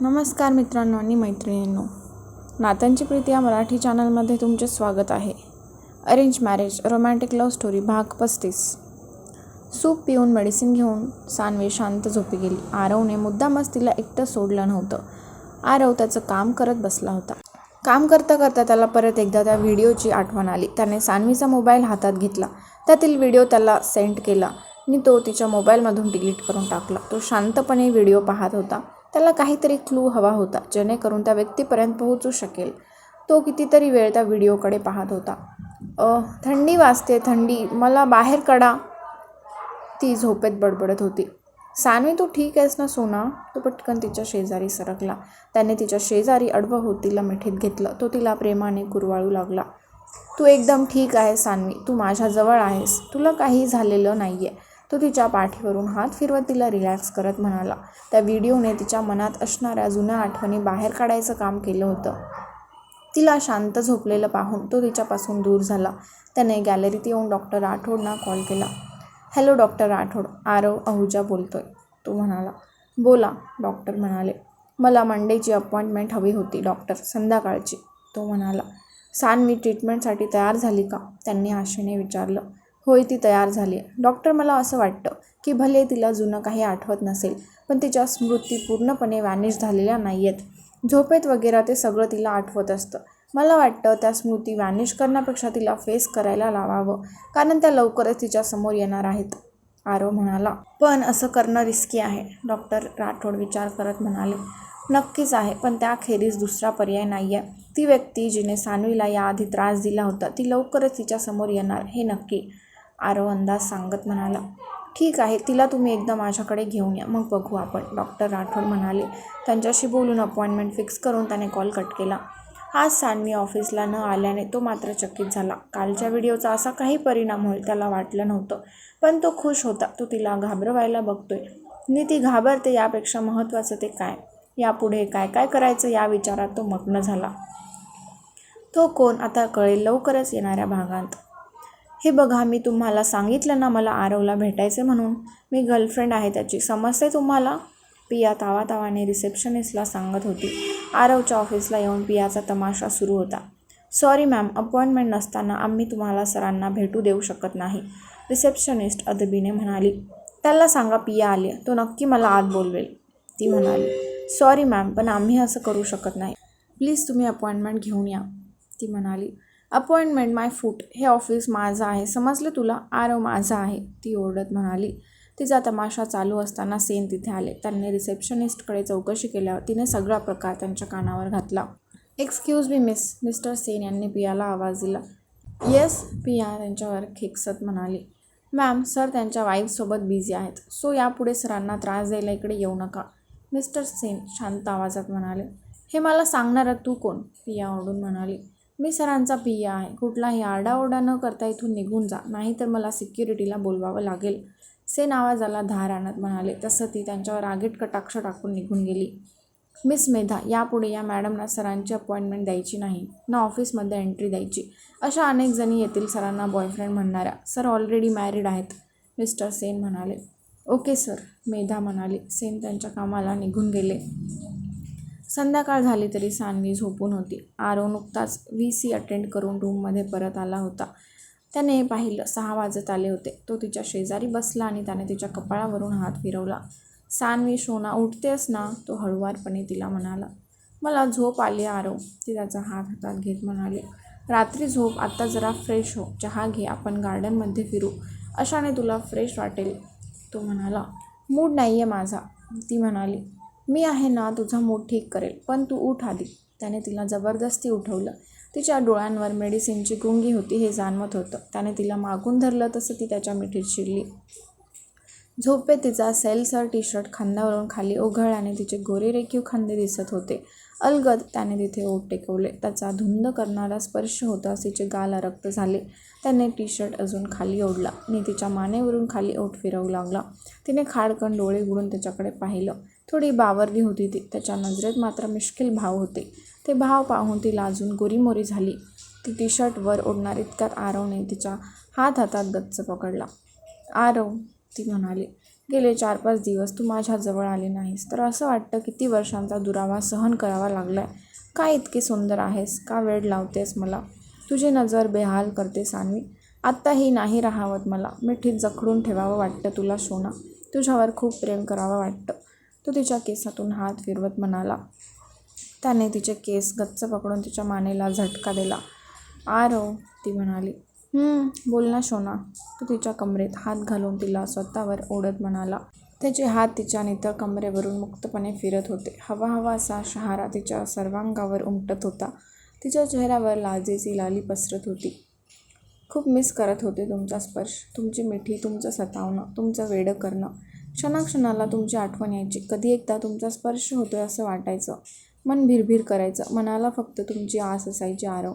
नमस्कार मित्रांनो आणि मैत्रिणींनो. नात्यांची प्रीती या मराठी चॅनलमध्ये तुमचे स्वागत आहे. Arrange marriage romantic love story भाग पस्तीस. सूप पिऊन मेडिसिन घेऊन सानवी शांत झोपी गेली. आरवने मुद्दामच तिला एकटं सोडलं नव्हतं. आरव त्याचं काम करत बसला होता. काम करता करता त्याला परत एकदा त्या व्हिडिओची आठवण आली. त्याने सानवीचा मोबाईल हातात घेतला. त्यातील व्हिडिओ त्याला सेंड केला आणि तो तिच्या मोबाईलमधून डिलीट करून टाकला. तो शांतपणे व्हिडिओ पाहत होता. त्याला काहीतरी क्लू हवा होता जेणेकरून त्या व्यक्तीपर्यंत पोहोचू शकेल. तो कितीतरी वेळ त्या व्हिडिओकडे पाहत होता. थंडी वाजते थंडी. मला बाहेर काढा. ती झोपेत बडबडत होती. सानवी तू ठीक आहेस ना सोना? तो पटकन तिच्या शेजारी सरकला. त्याने तिच्या शेजारी अडवं होत तिला मिठीत घेतलं. तो तिला प्रेमाने कुरवाळू लागला. तू एकदम ठीक आहे सानवी. तू माझ्याजवळ आहेस. तुला काही झालेलं नाही आहे तो तिच्या पाठीवरून हात फिरवत तिला रिलॅक्स करत म्हणाला. त्या व्हिडिओने तिच्या मनात असणाऱ्या जुन्या आठवणी बाहेर काढायचं काम केलं होतं. तिला शांत झोपलेलं पाहून तो तिच्यापासून दूर झाला. त्याने गॅलरीत येऊन डॉक्टर राठोडना कॉल केला. Hello doctor Rathod. Aarav Ahuja बोलतोय. तो म्हणाला. बोला डॉक्टर म्हणाले. मला मंडेची अपॉइंटमेंट हवी होती डॉक्टर संध्याकाळची. तो म्हणाला. सान मी ट्रीटमेंटसाठी तयार झाली का? त्यांनी आशेने विचारलं. होय ती तयार झाली आहे. डॉक्टर मला असं वाटतं की भले तिला जुनं काही आठवत नसेल पण तिच्या स्मृती पूर्णपणे वॅनिश झालेल्या नाही आहेत झोपेत वगैरे ते सगळं तिला आठवत असतं. मला वाटतं त्या स्मृती वॅनिश करण्यापेक्षा तिला फेस करायला लावावं कारण त्या लवकरच तिच्या समोर येणार आहेत आरो म्हणाला. पण असं करणं रिस्की आहे. डॉक्टर राठोड विचार करत म्हणाले. नक्कीच आहे पण त्याखेरीज दुसरा पर्याय नाही आहे ती व्यक्ती जिने सानवीला याआधी त्रास दिला होता ती लवकरच तिच्या समोर येणार हे नक्की. आरव अंदाज सांगत म्हणाला ठीक आहे तिला तुम्ही एकदा माझ्याकडे घेऊन या. मग बघू आपण. डॉक्टर राठोड म्हणाले त्यांच्याशी बोलून अपॉइंटमेंट फिक्स करून त्याने कॉल कट केला. आज सानवी ऑफिसला न आल्याने तो मात्र चकित झाला. कालच्या व्हिडिओचा असा काही परिणाम होईल त्याला वाटलं नव्हतं पण तो खुश होता. तो तिला घाबरवायला बघतोय. आणि ती घाबरते यापेक्षा महत्त्वाचं ते काय? यापुढे काय काय करायचं या विचारात तो मग्न झाला. तो कोण आता कळेल लवकरच येणाऱ्या भागात. हे बघा मी तुम्हाला सांगितलं ना मला आरवला भेटायचे म्हणून. मी गर्लफ्रेंड आहे त्याची. समजते तुम्हाला? पिया तावातावाने रिसेप्शनिस्टला सांगत होती. आरवच्या ऑफिसला येऊन पियाचा तमाशा सुरू होता. सॉरी मॅम अपॉइंटमेंट नसताना आम्ही तुम्हाला सरांना भेटू देऊ शकत नाही. रिसेप्शनिस्ट अदबीने म्हणाली त्याला सांगा पिया आली तो नक्की मला आत बोलवेल. ती म्हणाली सॉरी मॅम पण आम्ही असं करू शकत नाही. प्लीज तुम्ही अपॉइंटमेंट घेऊन या. ती म्हणाली अपॉइंटमेंट माय फूट हे ऑफिस माझं आहे. समजलं तुला? आरव माझा आहे. ती ओरडत म्हणाली. तिचा तमाशा चालू असताना सेन तिथे आले. त्यांनी रिसेप्शनिस्टकडे चौकशी केल्यावर तिने सगळा प्रकार त्यांच्या कानावर घातला. Excuse me miss mister Sen यांनी पियाला आवाज दिला. येस पिया त्यांच्यावर खेकसत म्हणाली. मॅम सर त्यांच्या वाईफसोबत बिझी आहेत. सो यापुढे सरांना त्रास द्यायला इकडे येऊ नका. मिस्टर सेन शांत आवाजात म्हणाले. हे मला सांगणारा तू कोण? पिया ओढून म्हणाली. मी सरांचा पिया आहे. कुठलाही आरडाओरडा न करता इथून निघून जा. नाहीतर मला सिक्युरिटीला बोलवावं लागेल. सेन आवाजाला धार आणत म्हणाले. तसं ती त्यांच्यावर रागीट कटाक्ष टाकून निघून गेली. मिस मेधा यापुढे या मॅडमना सरांची अपॉइंटमेंट द्यायची नाही. ना ऑफिसमध्ये एंट्री द्यायची. अशा अनेक जणी येतील सरांना बॉयफ्रेंड म्हणणाऱ्या सर ऑलरेडी मॅरिड आहेत. मिस्टर सेन म्हणाले. ओके सर मेधा म्हणाली. सेन त्यांच्या कामाला निघून गेले. संध्याकाळ झाली तरी सानवी झोपून होती. आरव नुकताच व्ही सी अटेंड करून रूममध्ये परत आला होता. त्याने पाहिलं सहा वाजत आले होते. तो तिच्या शेजारी बसला आणि त्याने तिच्या कपाळावरून हात फिरवला. सानवी शोना उठतेस ना? तो हळुवारपणे तिला म्हणाला. मला झोप आली आरव ती त्याचा हात हातात घेत म्हणाली. रात्री झोप आत्ता जरा फ्रेश हो. चहा घे आपण गार्डनमध्ये फिरू. अशाने तुला फ्रेश वाटेल. तो म्हणाला. मूड नाही आहे माझा ती म्हणाली. मी आहे ना तुझा मूड ठीक करेल. पण तू उठ आधी. त्याने तिला जबरदस्ती उठवलं. तिच्या डोळ्यांवर मेडिसिनची गुंगी होती हे जाणवत होतं. त्याने तिला मागून धरलं तसं ती त्याच्या मिठीत शिरली. झोपे तिचा सेलसर टी शर्ट खांद्यावरून खाली ओघळल्याने तिचे गोरे रेखीव खांदे दिसत होते. अलगद त्याने तिथे ओठ टेकवले. त्याचा धुंद करणारा स्पर्श होता. तिचे गाल अरक्त झाले. त्याने टी शर्ट अजून खाली ओढला. आणि तिच्या मानेवरून खाली ओठ फिरवू लागला. तिने खाडकन डोळे उघडून त्याच्याकडे पाहिलं. थोडी बावरली होती ती. त्याच्या नजरेत मात्र मिश्किल भाव होते. ते भाव पाहून ती लाजून गोरीमोरी झाली. ती टी शर्ट वर ओढणार इतक्यात आरवने तिच्या हात हातात गच्च पकडला. आरव ती म्हणाली गेले चार पाच दिवस तू माझ्याजवळ आले नाहीस. तर असं वाटतं किती वर्षांचा दुरावा सहन करावा लागला आहे का इतकी सुंदर आहेस? का वेळ लावतेस मला? तुझी नजर बेहाल करते सानवी. आत्ताही नाही राहावत मला. मिठीत जखडून ठेवावं वाटतं तुला सोना. तुझ्यावर खूप प्रेम करावं वाटतं. तो तिच्या केसातून हात फिरवत म्हणाला. त्याने तिचे केस गच्च पकडून तिच्या मानेला झटका दिला. आरो ती म्हणाली. बोल ना शोना तो तिच्या कमरेत हात घालून तिला स्वतःवर ओढत म्हणाला. त्याचे हात तिच्या नितळ कमरेवरून मुक्तपणे फिरत होते. हवा हवा असा शहारा तिच्या सर्वांगावर उमटत होता. तिच्या चेहऱ्यावर लाजेची लाली पसरत होती. खूप मिस करत होते तुमचा स्पर्श तुमची मिठी तुमचं सतावणं तुमचं वेडं करणं. क्षणाक्षणाला तुमची आठवण यायची. कधी एकदा तुमचा स्पर्श होतोय असं वाटायचं. मन भिरभिर करायचं. मनाला फक्त तुमची आस असायची आरव.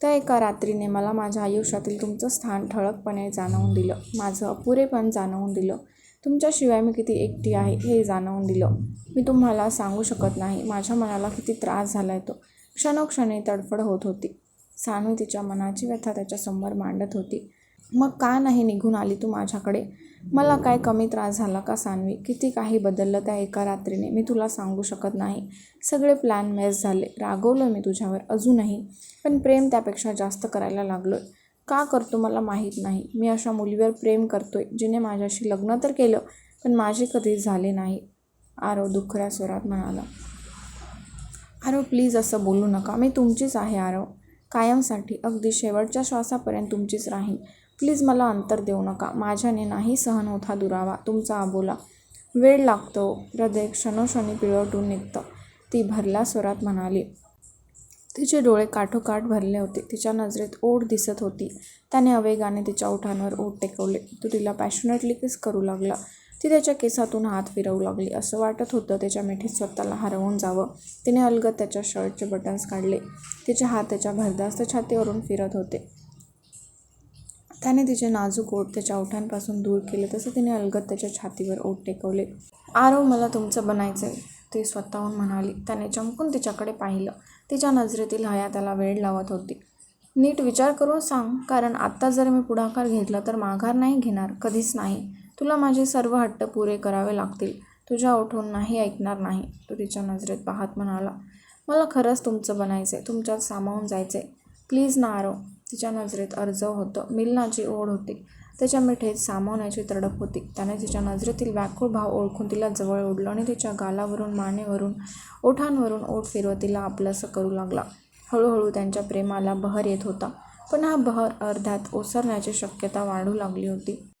त्या एका रात्रीने मला माझ्या आयुष्यातील तुमचं स्थान ठळकपणे जाणवून दिलं. माझं अपुरेपण जाणवून दिलं. तुमच्याशिवाय मी किती एकटी आहे हे जाणवून दिलं. मी तुम्हाला सांगू शकत नाही. माझ्या मनाला किती त्रास झाला आहे तो. क्षणोक्षणी तडफड होत होती. सानू तिच्या मनाची व्यथा त्याच्यासमोर मांडत होती. मग का नाही निघून आली तू माझ्याकडे? मला काय कमी त्रास झाला का सानवी? किती काही बदललं त्या एका रात्रीने मी तुला सांगू शकत नाही. सगळे प्लॅन मेस झाले. रागवलं मी तुझ्यावर अजूनही पण प्रेम त्यापेक्षा जास्त करायला लागलो आहे का करतो मला माहीत नाही. मी अशा मुलीवर प्रेम करतोय जिने माझ्याशी लग्न तर केलं पण माझे कधीच झाले नाही आरो दुखऱ्या स्वरात म्हणाला. आरव प्लीज असं बोलू नका. मी तुमचीच आहे आरव. कायमसाठी अगदी शेवटच्या श्वासापर्यंत तुमचीच राहीन. प्लीज मला अंतर देऊ नका. माझ्याने नाही सहन होता दुरावा. तुमचा आबोला. वेळ लागतो. हृदय क्षणोक्षणी पिळवटून निघतं. ती भरल्या स्वरात म्हणाली तिचे डोळे काठोकाठ भरले होते. तिच्या नजरेत ओढ दिसत होती. त्याने अवेगाने तिच्या ओठांवर ओठ टेकवले. तो तिला पॅशनेटली किस करू लागला. ती त्याच्या केसातून हात फिरवू लागली. असं वाटत होतं त्याच्या मिठीत स्वतःला हरवून जावं. तिने अलगत त्याच्या शर्टचे बटन्स काढले. तिचे हात त्याच्या भरदास्त छातीवरून फिरत होते. त्याने तिचे नाजूक ओठ त्याच्या ओठांपासून दूर केले. तसं तिने अलगत त्याच्या छातीवर ओठ टेकवले. आरव मला तुमचं बनायचं आहे ती स्वतःहून म्हणाली. त्याने चमकून तिच्याकडे पाहिलं. तिच्या नजरेतील हया त्याला वेळ लावत होती. नीट विचार करून सांग. कारण आत्ता जर मी पुढाकार घेतला तर माघार नाही घेणार. कधीच नाही. तुला माझे सर्व हट्ट पुरे करावे लागतील. तुझ्या ओठून नाही ऐकणार नाही. तो तिच्या नजरेत पाहत म्हणाला मला खरंच तुमचं बनायचं आहे तुमच्यात सामावून जायचं आहे प्लीज ना आरो तिच्या नजरेत अर्जव होतं मिलनाची ओढ होती. त्याच्या मिठेत सामावण्याची तडप होती. त्याने तिच्या नजरेतील व्याकुळ भाव ओळखून तिला जवळ ओढलं आणि तिच्या गालावरून मानेवरून ओठांवरून ओठ फिरवत तिला आपलंसं करू लागला. हळूहळू त्यांच्या प्रेमाला बहर येत होता. पण हा बहर अर्ध्यात ओसरण्याची शक्यता वाढू लागली होती.